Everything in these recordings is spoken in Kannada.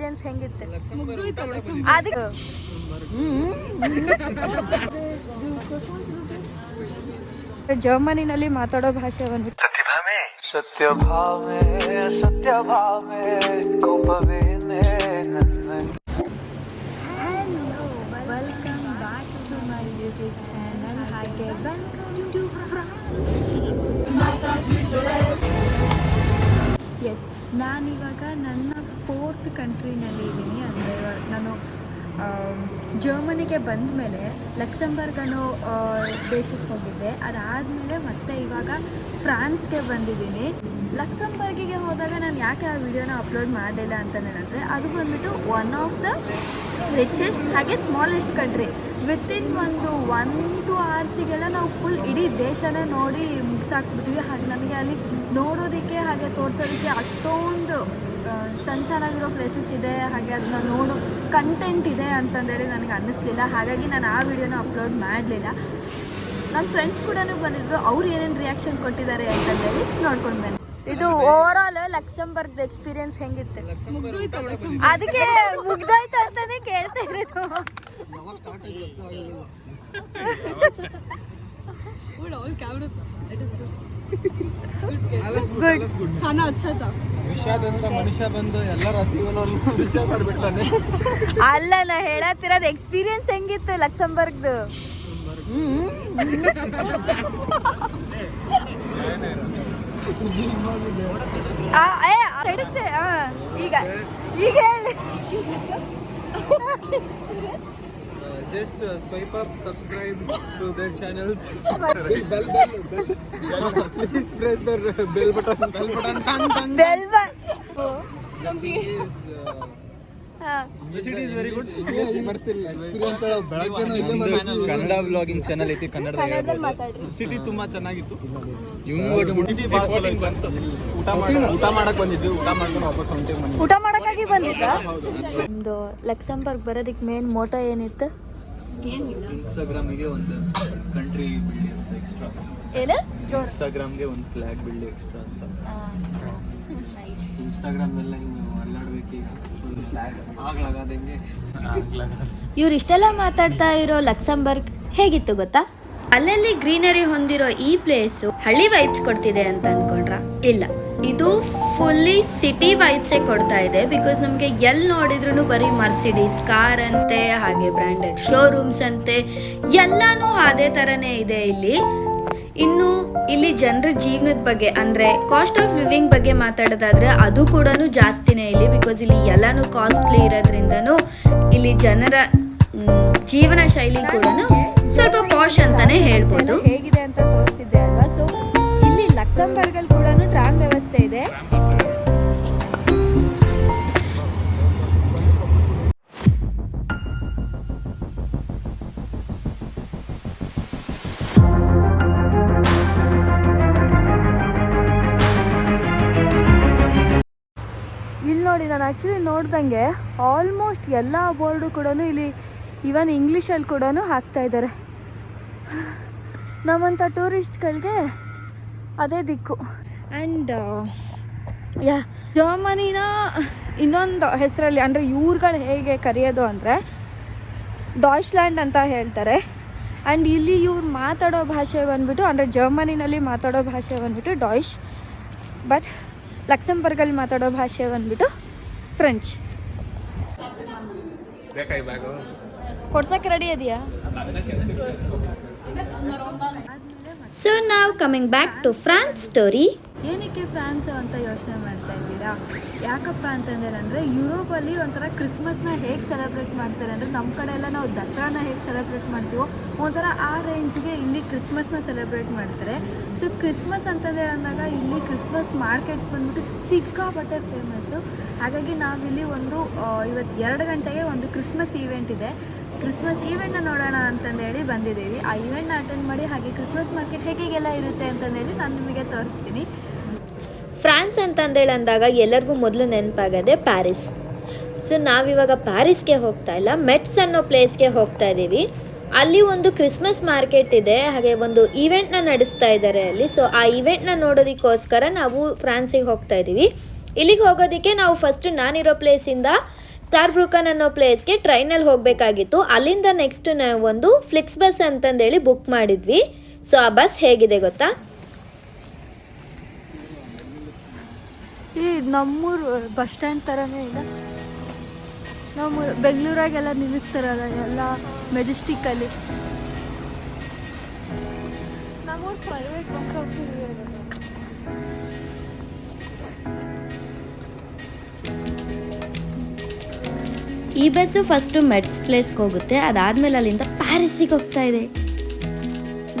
ಎಕ್ಸ್ಪೀರಿಯನ್ಸ್ ಹೆಂಗಿತ್ತು? ಅದಕ್ಕೆ ಜರ್ಮನಿನಲ್ಲಿ ಮಾತಾಡೋ ಭಾಷೆ ಒಂದು ಸತ್ಯ ಭಾವೆ ಸತ್ಯ ಭಾವೆ ಕೋಪವೇನೆ ನಾನಿವಾಗ ನನ್ನ ಫೋರ್ತ್ ಕಂಟ್ರಿನಲ್ಲಿ ಇದ್ದೀನಿ. ಅಂದರೆ ನಾನು ಜರ್ಮನಿಗೆ ಬಂದ ಮೇಲೆ ಲಕ್ಸಂಬರ್ಗ್ ಅನ್ನೋ ದೇಶಕ್ಕೆ ಹೋಗಿದ್ದೆ. ಅದಾದಮೇಲೆ ಮತ್ತೆ ಇವಾಗ ಫ್ರಾನ್ಸ್ಗೆ ಬಂದಿದ್ದೀನಿ. ಲಕ್ಸಂಬರ್ಗಿಗೆ ಹೋದಾಗ ನಾನು ಯಾಕೆ ಆ ವಿಡಿಯೋನ ಅಪ್ಲೋಡ್ ಮಾಡಲಿಲ್ಲ ಅಂತ ಹೇಳಿದ್ರೆ ಅದು ಬಂದ್ಬಿಟ್ಟು ಒನ್ ಆಫ್ ದ ರಿಚೆಸ್ಟ್ ಹಾಗೆ ಸ್ಮಾಲೆಸ್ಟ್ ಕಂಟ್ರಿ ವಿತಿನ್ ಒಂದು ಒನ್ ಟು ಅವರ್ಸಿಗೆಲ್ಲ ನಾವು ಫುಲ್ ಇಡೀ ದೇಶನೇ ನೋಡಿ ಮುಗಿಸಾಕ್ಬಿಟ್ವಿ ಹಾಗೆ ನನಗೆ ಅಲ್ಲಿ ನೋಡೋದಕ್ಕೆ ಹಾಗೆ ತೋರಿಸೋದಕ್ಕೆ ಅಷ್ಟೊಂದು ಚೆನ್ನಾಗಿರೋ ಪ್ಲೇಸಸ್ ಇದೆ. ಹಾಗೆ ಅದನ್ನ ನೋಡೋ ಕಂಟೆಂಟ್ ಇದೆ ಅಂತಂದೇಳಿ ನನಗೆ ಅನ್ನಿಸ್ಲಿಲ್ಲ. ಹಾಗಾಗಿ ನಾನು ಆ ವಿಡಿಯೋನ ಅಪ್ಲೋಡ್ ಮಾಡಲಿಲ್ಲ. ನನ್ನ ಫ್ರೆಂಡ್ಸ್ ಕೂಡ ಬಂದಿದ್ರು. ಅವ್ರು ಏನೇನು ರಿಯಾಕ್ಷನ್ ಕೊಟ್ಟಿದ್ದಾರೆ ಅಂತಂದೇಳಿ ನೋಡ್ಕೊಂಡು ಬನ್ನಿ. ಇದು ಓವರ್ ಆಲ್ ಲಕ್ಸಂಬರ್ಗ್ ಎಕ್ಸ್ಪೀರಿಯನ್ಸ್ ಹೆಂಗಿತ್ತು? ಅದಕ್ಕೆ ಮುಗ್ದೋಯ್ತು ಅಂತಾನೆ ಕೇಳ್ತಾ ಇರೋದು. ಗುಡ್ ವಿಷಾದಂತ ಮನುಷ್ಯ ಬಂದು ಎಲ್ಲರ ಜೀವನವನ್ನು ವಿಷ ಮಾಡಿಬಿಡ್ತಾನೆ ಅಲ್ಲ ನಾ ಹೇಳತ್ತಿರೋದು ಎಕ್ಸ್ಪೀರಿಯನ್ಸ್ ಹೆಂಗಿತ್ತು ಲಕ್ಸಂಬರ್ಗ್ದು ಆ, ಏ, ಕೆಡಿಸ್ದೆ, ಆ, ಈಗ ಈಗ ಹೇಳಿ. Just swipe up subscribe to their channels please press the bell button bell button bell ಬ- ಹಾ. ಇಟ್ ಈಸ್ ವೆರಿ ಗುಡ್ ಬರ್ತಿಲ್ಲ ಎಕ್ಸ್ಪೀರಿಯನ್ಸ್ ಕನ್ನಡ ಬ್ಲಾಗಿಂಗ್ ಚಾನಲ್ ಐತಿ ಕನ್ನಡ ಕನ್ನಡದಲ್ಲಿ ಮಾತಾಡ್ರಿ. ಸಿಟಿ ತುಂಬಾ ಚೆನ್ನಾಗಿತ್ತು. ಚಲೋ ಊಟ ಊಟ ಮಾಡಕ್ ಬಂದಿದ್ವಿ ಊಟ ಮಾಡ್ಕೊಂಡು ವಾಪಸ್ ಹೊಂಟೇವಿ ಊಟ ಮಾಡಕ್ಕಾಗಿ ಬಂದಿದ್ದ? ಒಂದು ಲಕ್ಸಂಬರ್ಗ್ ಬರೋದಕ್ಕೆ ಮೇನ್ ಮೋಟೋ ಏನಿತ್ತು? ಇನ್ಸ್ಟಾಗ್ರಾಮಿಗೆ ಒಂದು ಕಂಟ್ರಿ ಬಿಡ್ಲಿ ಅಂತ ಎಕ್ಸ್ಟ್ರಾ ಏನು? ಇನ್ಸ್ಟಾಗ್ರಾಮ್ಗೆ ಒಂದು ಫ್ಲಾಗ್ ಬಿಡ್ಲಿ ಎಕ್ಸ್ಟ್ರಾ ಅಂತ. ಇನ್ಸ್ಟಾಗ್ರಾಮ್ ಎಲ್ಲ ಹಿಂಗೆ ಅಲ್ಲಾಡ್ಬೇಕು ಈಗ. ಆಗ್ಲಾಗದಂಗೆ. ಇವ್ರು ಇಷ್ಟೆಲ್ಲ ಮಾತಾಡ್ತಾ ಇರೋ ಲಕ್ಸಂಬರ್ಗ್ ಹೇಗಿತ್ತು ಗೊತ್ತಾ? ಅಲ್ಲಲ್ಲಿ ಗ್ರೀನರಿ ಹೊಂದಿರೋ ಈ ಪ್ಲೇಸು ಹಳ್ಳಿ ವೈಬ್ಸ್ ಕೊಡ್ತಿದೆ ಅಂತ ಅನ್ಕೊಂಡ್ರ? ಇಲ್ಲ. ಇದು ಫುಲ್ಲಿ ಸಿಟಿ ವೈಬ್ಸೇ ಕೊಡ್ತಾ ಇದೆ ಬಿಕಾಸ್ ನಮಗೆ ಎಲ್ಲಿ ನೋಡಿದ್ರು ಬರೀ ಮರ್ಸಿಡೀಸ್ ಕಾರ್ ಅಂತೆ, ಹಾಗೆ ಬ್ರ್ಯಾಂಡೆಡ್ ಶೋರೂಮ್ಸ್ ಅಂತೆ, ಎಲ್ಲಾನು ಅದೇ ಥರನೇ ಇದೆ ಇಲ್ಲಿ. ಇನ್ನು ಇಲ್ಲಿ ಜನರ ಜೀವನದ ಬಗ್ಗೆ, ಅಂದ್ರೆ ಕಾಸ್ಟ್ ಆಫ್ ಲಿವಿಂಗ್ ಬಗ್ಗೆ ಮಾತಾಡೋದಾದ್ರೆ ಅದು ಕೂಡ ಜಾಸ್ತಿನೇ ಇಲ್ಲಿ ಬಿಕಾಸ್ ಇಲ್ಲಿ ಎಲ್ಲಾನು ಕಾಸ್ಟ್ಲಿ ಇರೋದ್ರಿಂದನೂ ಇಲ್ಲಿ ಜನರ ಜೀವನ ಶೈಲಿ ಕೂಡ ಸ್ವಲ್ಪ ಪಾಶ್ ಅಂತಾನೆ ಹೇಳ್ಬೋದು. ಹೇಗಿದೆ ಅಂತ ತೋರಿಸಿದ್ದೆ ಅಲ್ವಾ? ಸೊ ಇಲ್ಲಿ ಲಕ್ಸಂಬರ್ಗ್ ಆ್ಯಕ್ಚುಲಿ ನೋಡ್ದಂಗೆ ಆಲ್ಮೋಸ್ಟ್ ಎಲ್ಲ ಬೋರ್ಡು ಕೂಡ ಇಲ್ಲಿ ಇವನ್ ಇಂಗ್ಲೀಷಲ್ಲಿ ಕೂಡ ಹಾಕ್ತಾ ಇದ್ದಾರೆ ನಮ್ಮಂಥ ಟೂರಿಸ್ಟ್ಗಳಿಗೆ ಅದೇ ದಿಕ್ಕು. ಆ್ಯಂಡ್ ಯಾ ಜರ್ಮನಿನ ಇನ್ನೊಂದು ಹೆಸರಲ್ಲಿ ಅಂದರೆ ಇವ್ರುಗಳು ಹೇಗೆ ಕರೆಯೋದು ಅಂದರೆ ಡಾಯ್ಚ್ಲ್ಯಾಂಡ್ ಅಂತ ಹೇಳ್ತಾರೆ. ಆ್ಯಂಡ್ ಇಲ್ಲಿ ಇವ್ರು ಮಾತಾಡೋ ಭಾಷೆ ಬಂದ್ಬಿಟ್ಟು ಅಂದರೆ ಜರ್ಮನಿನಲ್ಲಿ ಮಾತಾಡೋ ಭಾಷೆ ಬಂದ್ಬಿಟ್ಟು ಡಾಯ್ಶ್ ಬಟ್ ಲಕ್ಸಂಬರ್ಗಲ್ಲಿ ಮಾತಾಡೋ ಭಾಷೆ ಬಂದ್ಬಿಟ್ಟು ಫ್ರೆಂಚ್ ಕೊಡ್ಸಕ್ಕೆ ರೆಡಿ ಇದೆಯಾ? ಸೊ ನಾವು coming back to France story ಏನಕ್ಕೆ ಫ್ರಾನ್ಸ್ ಅಂತ ಯೋಚನೆ ಮಾಡ್ತಾ ಇದ್ದೀರಾ? ಯಾಕಪ್ಪ ಅಂತಂದ್ರೆ ಅಂದರೆ ಯುರೋಪಲ್ಲಿ ಒಂಥರ ಕ್ರಿಸ್ಮಸ್ನ ಹೇಗೆ ಸೆಲೆಬ್ರೇಟ್ ಮಾಡ್ತಾರೆ ಅಂದರೆ ನಮ್ಮ ಕಡೆ ಎಲ್ಲ ನಾವು ದಸರಾನ ಹೇಗೆ ಸೆಲೆಬ್ರೇಟ್ ಮಾಡ್ತೀವೋ ಒಂಥರ ಆ ರೇಂಜ್ಗೆ ಇಲ್ಲಿ ಕ್ರಿಸ್ಮಸ್ನ ಸೆಲೆಬ್ರೇಟ್ ಮಾಡ್ತಾರೆ. ಸೊ ಕ್ರಿಸ್ಮಸ್ ಅಂತಂದ್ರೆ ಅಂದಾಗ ಇಲ್ಲಿ ಕ್ರಿಸ್ಮಸ್ ಮಾರ್ಕೆಟ್ಸ್ ಬಂದ್ಬಿಟ್ಟು ಸಿಕ್ಕಾಪಟ್ಟೆ ಫೇಮಸ್ಸು ಹಾಗಾಗಿ ನಾವಿಲ್ಲಿ ಒಂದು ಇವತ್ತು ಎರಡು ಗಂಟೆಗೆ ಒಂದು ಕ್ರಿಸ್ಮಸ್ ಈವೆಂಟ್ ಇದೆ. ಕ್ರಿಸ್ಮಸ್ ಈವೆಂಟ್ನ ನೋಡೋಣ ಅಂತಂದೇಳಿ ಬಂದಿದ್ದೀವಿ. ಆ ಈವೆಂಟ್ನ ಅಟೆಂಡ್ ಮಾಡಿ ಹಾಗೆ ಕ್ರಿಸ್ಮಸ್ ಮಾರ್ಕೆಟ್ ಹೇಗೆಲ್ಲ ಇರುತ್ತೆ ಅಂತಂದೇಳಿ ನಾನು ನಿಮಗೆ ತೋರಿಸ್ತೀನಿ. ಫ್ರಾನ್ಸ್ ಅಂತಂದೇಳಿ ಅಂದಾಗ ಎಲ್ಲರಿಗೂ ಮೊದಲು ನೆನಪಾಗದೆ ಪ್ಯಾರಿಸ್. ಸೊ ನಾವಿವಾಗ ಪ್ಯಾರಿಸ್ಗೆ ಹೋಗ್ತಾ ಇಲ್ಲ, ಮೆಟ್ಸ್ ಅನ್ನೋ ಪ್ಲೇಸ್ಗೆ ಹೋಗ್ತಾ ಇದ್ದೀವಿ. ಅಲ್ಲಿ ಒಂದು ಕ್ರಿಸ್ಮಸ್ ಮಾರ್ಕೆಟ್ ಇದೆ, ಹಾಗೆ ಒಂದು ಈವೆಂಟ್ನ ನಡೆಸ್ತಾ ಇದ್ದಾರೆ ಅಲ್ಲಿ. ಸೊ ಆ ಈವೆಂಟ್ನ ನೋಡೋದಕ್ಕೋಸ್ಕರ ನಾವು ಫ್ರಾನ್ಸಿಗೆ ಹೋಗ್ತಾ ಇದ್ದೀವಿ. ಇಲ್ಲಿಗೆ ಹೋಗೋದಕ್ಕೆ ನಾವು ಫಸ್ಟ್ ನಾನಿರೋ ಪ್ಲೇಸಿಂದ ಸ್ಟಾರ್ ಬ್ರೂಕನ್ ಅನ್ನೋ ಪ್ಲೇಸ್ಗೆ ಟ್ರೈನಲ್ಲಿ ಹೋಗಬೇಕಾಗಿತ್ತು. ಅಲ್ಲಿಂದ ನೆಕ್ಸ್ಟ್ ನಾವು ಒಂದು ಫ್ಲಿಕ್ಸ್ ಬಸ್ ಅಂತಂದೇಳಿ ಬುಕ್ ಮಾಡಿದ್ವಿ. ಸೊ ಆ ಬಸ್ ಹೇಗಿದೆ ಗೊತ್ತಾ? ಈ ನಮ್ಮೂರು ಬಸ್ ಸ್ಟ್ಯಾಂಡ್ ಥರನೇ ಇದೆ ನಮ್ಮೂರು ಬೆಂಗಳೂರಾಗೆಲ್ಲ ನಿಲ್ಲಿಸ್ತಾರಲ್ಲ ಎಲ್ಲ ಮೆಜೆಸ್ಟಿಕ್ಕಲ್ಲಿ ನಮ್ಮೂರು ಪ್ರೈವೇಟ್ ಬಸ್ ಈ ಬಸ್ಸು ಫಸ್ಟು ಮೆಡ್ಸ್ ಪ್ಲೇಸ್ಗೆ ಹೋಗುತ್ತೆ. ಅದಾದ್ಮೇಲೆ ಅಲ್ಲಿಂದ ಪ್ಯಾರಿಸಿಗೆ ಹೋಗ್ತಾ ಇದೆ.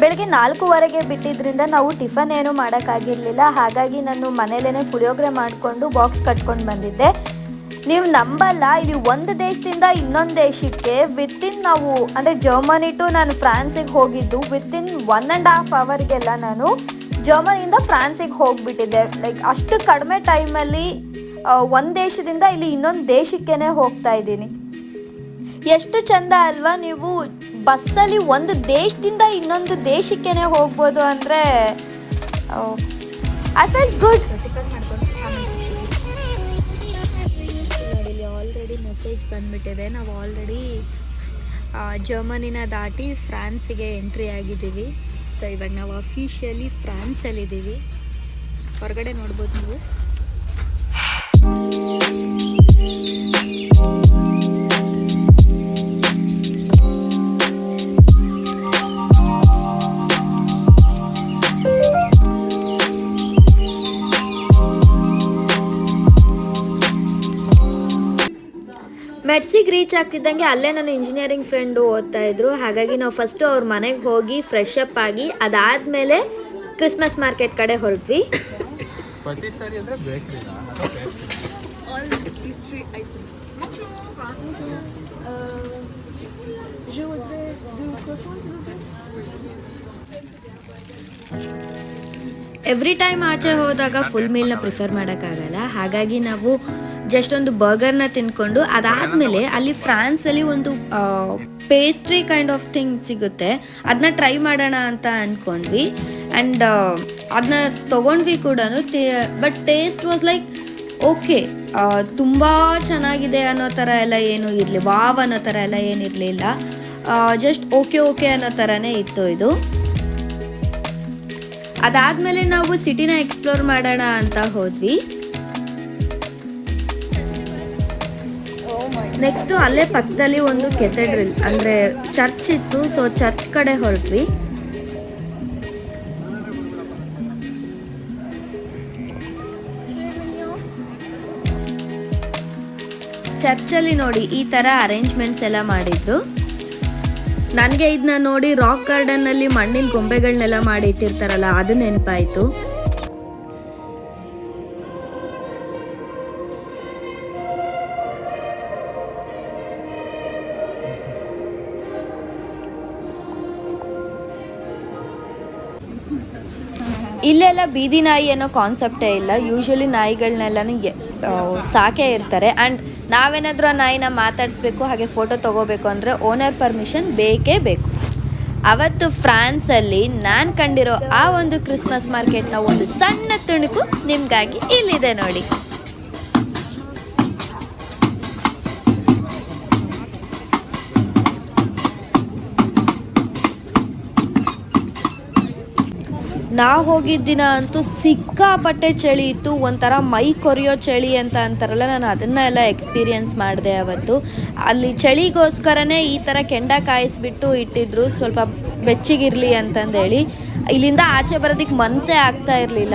ಬೆಳಗ್ಗೆ ನಾಲ್ಕೂವರೆಗೆ ಬಿಟ್ಟಿದ್ದರಿಂದ ನಾವು ಟಿಫನ್ ಏನು ಮಾಡೋಕ್ಕಾಗಿರಲಿಲ್ಲ. ಹಾಗಾಗಿ ನಾನು ಮನೇಲೇ ಪುಳಿಯೋಗರೆ ಮಾಡಿಕೊಂಡು ಬಾಕ್ಸ್ ಕಟ್ಕೊಂಡು ಬಂದಿದ್ದೆ. ನೀವು ನಂಬಲ್ಲ, ಇಲ್ಲಿ ಒಂದು ದೇಶದಿಂದ ಇನ್ನೊಂದು ದೇಶಕ್ಕೆ ವಿತಿನ್ ನಾವು, ಅಂದರೆ ಜರ್ಮನಿ ಟು ನಾನು ಫ್ರಾನ್ಸಿಗೆ ಹೋಗಿದ್ದು ವಿತಿನ್ ಒನ್ ಆ್ಯಂಡ್ ಹಾಫ್ ಅವರ್ಗೆಲ್ಲ ನಾನು ಜರ್ಮನಿಯಿಂದ ಫ್ರಾನ್ಸಿಗೆ ಹೋಗಿಬಿಟ್ಟಿದ್ದೆ. ಲೈಕ್ ಅಷ್ಟು ಕಡಿಮೆ ಟೈಮಲ್ಲಿ ಒಂದು ದೇಶದಿಂದ ಇಲ್ಲಿ ಇನ್ನೊಂದು ದೇಶಕ್ಕೇನೆ ಹೋಗ್ತಾ ಇದ್ದೀನಿ. ಎಷ್ಟು ಚಂದ ಅಲ್ವಾ ನೀವು ಬಸ್ಸಲ್ಲಿ ಒಂದು ದೇಶದಿಂದ ಇನ್ನೊಂದು ದೇಶಕ್ಕೇನೆ ಹೋಗ್ಬೋದು ಅಂದರೆ I felt good already message ಬಂದ್ಬಿಟ್ಟಿದೆ. ನಾವು ಆಲ್ರೆಡಿ ಜರ್ಮನಿನ ದಾಟಿ ಫ್ರಾನ್ಸಿಗೆ ಎಂಟ್ರಿ ಆಗಿದ್ದೀವಿ. ಸೊ ಇವಾಗ ನಾವು ಅಫಿಷಿಯಲಿ ಫ್ರಾನ್ಸಲ್ಲಿದ್ದೀವಿ. ಹೊರಗಡೆ ನೋಡ್ಬೋದು ನೀವು? ಮೆಡ್ಸಿಗೆ ರೀಚ್ ಆಗ್ತಿದ್ದಂಗೆ ಅಲ್ಲೇ ನನ್ನ ಇಂಜಿನಿಯರಿಂಗ್ ಫ್ರೆಂಡು ಓದ್ತಾ ಇದ್ರು. ಹಾಗಾಗಿ ನಾವು ಫಸ್ಟು ಅವ್ರ ಮನೆಗೆ ಹೋಗಿ ಫ್ರೆಶ್ ಅಪ್ ಆಗಿ ಅದಾದಮೇಲೆ ಕ್ರಿಸ್ಮಸ್ ಮಾರ್ಕೆಟ್ ಕಡೆ ಹೊರಟ್ವಿ. ಎವ್ರಿ ಟೈಮ್ ಆಚೆ ಹೋದಾಗ ಫುಲ್ ಮೀಲ್ನ ಪ್ರಿಫರ್ ಮಾಡೋಕ್ಕಾಗಲ್ಲ. ಹಾಗಾಗಿ ನಾವು ಜಸ್ಟ್ ಒಂದು ಬರ್ಗರ್ನ ತಿನ್ಕೊಂಡು ಅದಾದಮೇಲೆ ಅಲ್ಲಿ ಫ್ರಾನ್ಸಲ್ಲಿ ಒಂದು ಪೇಸ್ಟ್ರಿ ಕೈಂಡ್ ಆಫ್ ಥಿಂಗ್ ಸಿಗುತ್ತೆ. ಅದನ್ನ ಟ್ರೈ ಮಾಡೋಣ ಅಂತ ಅಂದ್ಕೊಂಡ್ವಿ ಆ್ಯಂಡ್ ಅದನ್ನ ತೊಗೊಂಡ್ವಿ ಕೂಡ but taste was like okay ತುಂಬ ಚೆನ್ನಾಗಿದೆ ಅನ್ನೋ ಥರ ಎಲ್ಲ ಏನೂ ಇರಲಿ, ವಾವ್ ಅನ್ನೋ ಥರ ಎಲ್ಲ ಏನಿರಲಿಲ್ಲ ಜಸ್ಟ್ ಓಕೆ ಓಕೆ ಅನ್ನೋ ಥರನೇ ಇತ್ತು ಇದು. ಅದಾದ್ಮೇಲೆ ನಾವು ಸಿಟಿನ ಎಕ್ಸ್ಪ್ಲೋರ್ ಮಾಡೋಣ ಅಂತ ಹೋದ್ವಿ. ನೆಕ್ಸ್ಟ್ ಅಲ್ಲೇ ಪಕ್ಕದಲ್ಲಿ ಒಂದು ಕೆಥೆಡ್ರಲ್ ಅಂದ್ರೆ ಚರ್ಚ್ ಇತ್ತು. ಸೊ ಚರ್ಚ್ ಕಡೆ ಹೊರಟ್ವಿ. ಚರ್ಚಲ್ಲಿ ನೋಡಿ ಈ ತರ ಅರೇಂಜ್ಮೆಂಟ್ಸ್ ಎಲ್ಲ ಮಾಡಿದ್ದು. ನನಗೆ ಇದನ್ನ ನೋಡಿ ರಾಕ್ ಗಾರ್ಡನ್ನಲ್ಲಿ ಮಣ್ಣಿನ ಗೊಂಬೆಗಳನ್ನೆಲ್ಲ ಮಾಡಿ ಇಟ್ಟಿರ್ತಾರಲ್ಲ, ಅದು ನೆನಪಾಯ್ತು. ಇಲ್ಲೆಲ್ಲ ಬೀದಿ ನಾಯಿ ಅನ್ನೋ ಕಾನ್ಸೆಪ್ಟೇ ಇಲ್ಲ. ಯೂಶ್ವಲಿ ನಾಯಿಗಳನ್ನೆಲ್ಲನೂ ಸಾಕೇ ಇರ್ತಾರೆ. ಆ್ಯಂಡ್ ನಾವೇನಾದರೂ ಆ ನಾಯಿನ ಮಾತಾಡಿಸ್ಬೇಕು, ಹಾಗೆ ಫೋಟೋ ತೊಗೋಬೇಕು ಅಂದರೆ ಓನರ್ ಪರ್ಮಿಷನ್ ಬೇಕೇ ಬೇಕು. ಅವತ್ತು ಫ್ರಾನ್ಸಲ್ಲಿ ನಾನು ಕಂಡಿರೋ ಆ ಒಂದು ಕ್ರಿಸ್ಮಸ್ ಮಾರ್ಕೆಟ್ನ ಒಂದು ಸಣ್ಣ ತುಣುಕು ನಿಮಗಾಗಿ ಇಲ್ಲಿದೆ ನೋಡಿ. ನಾವು ಹೋಗಿದ್ದ ದಿನ ಅಂತೂ ಸಿಕ್ಕಾಪಟ್ಟೆ ಚಳಿ ಇತ್ತು, ಒಂಥರ ಮೈ ಕೊರಿಯೋ ಚಳಿ ಅಂತ ಅಂತಾರಲ್ಲ, ನಾನು ಅದನ್ನ ಎಲ್ಲ ಎಕ್ಸ್ಪೀರಿಯನ್ಸ್ ಮಾಡಿದೆ ಅವತ್ತು. ಅಲ್ಲಿ ಚಳಿಗೋಸ್ಕರನೇ ಈ ಥರ ಕೆಂಡ ಕಾಯಿಸ್ಬಿಟ್ಟು ಇಟ್ಟಿದ್ರು, ಸ್ವಲ್ಪ ಬೆಚ್ಚಗಿರಲಿ ಅಂತಂದೇಳಿ. ಇಲ್ಲಿಂದ ಆಚೆ ಬರೋದಕ್ಕೆ ಮನಸ್ಸೇ ಆಗ್ತಾ ಇರಲಿಲ್ಲ.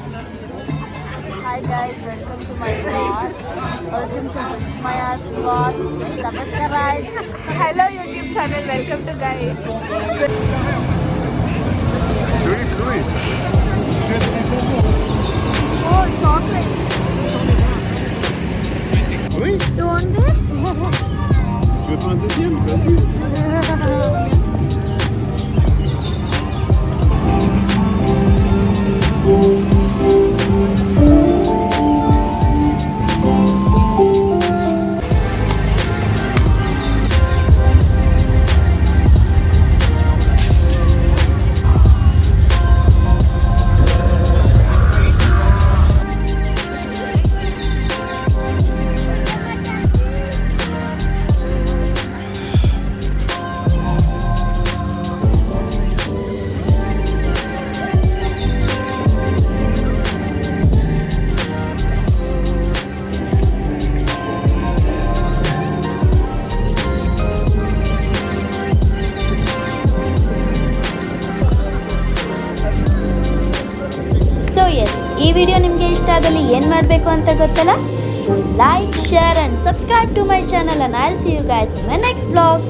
Hi guys, welcome to my vlog. Welcome to my Vismaya's vlog. Namaskarai. Hello YouTube channel, welcome to guys. Shuri, Shuri. Oh, chocolate. Shuri? Don't it? ಮಾಡಬೇಕು ಅಂತ ಗೊತ್ತಲ್ಲ? Like share and subscribe to my channel and I'll see you guys my next blog